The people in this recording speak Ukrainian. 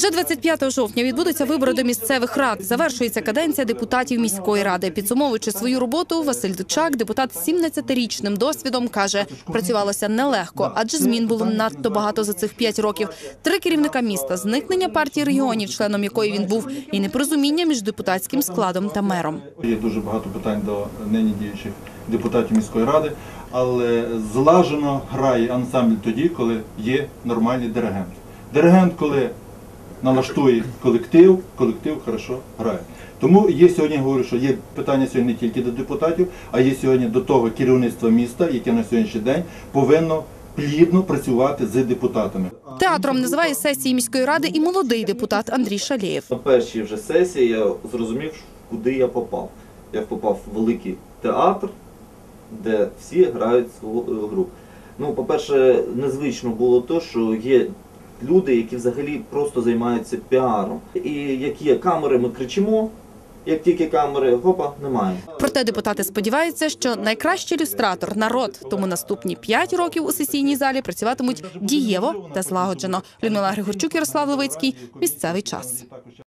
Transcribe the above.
Вже 25 жовтня відбудуться вибори до місцевих рад. Завершується каденція депутатів міської ради. Підсумовуючи свою роботу, Василь Дучак, депутат з 17-річним досвідом, каже, працювалося нелегко, адже змін було надто багато за цих 5 років. Три керівника міста, зникнення партії регіонів, членом якої він був, і непорозуміння між депутатським складом та мером. Є дуже багато питань до нині діючих депутатів міської ради, але злажено грає ансамбль тоді, коли є нормальний диригент. Диригент, коли налаштує колектив, колектив хорошо грає. Тому є сьогодні, говорю, що є питання сьогодні не тільки до депутатів, а є сьогодні до того керівництва міста, яке на сьогоднішній день повинно плідно працювати з депутатами. Театром називає сесії міської ради і молодий депутат Андрій Шалєєв. На першій вже сесії я зрозумів, куди я попав. Я попав в великий театр, де всі грають свою гру. Ну, по-перше, незвично було те, що є люди, які взагалі просто займаються піаром. І як є камери, ми кричимо. Як тільки камери, гопа, немає. Проте депутати сподіваються, що найкращий ілюстратор народ. Тому наступні п'ять років у сесійній залі працюватимуть дієво та злагоджено. Людмила Григорчук, Ярослав Левицький. Місцевий час.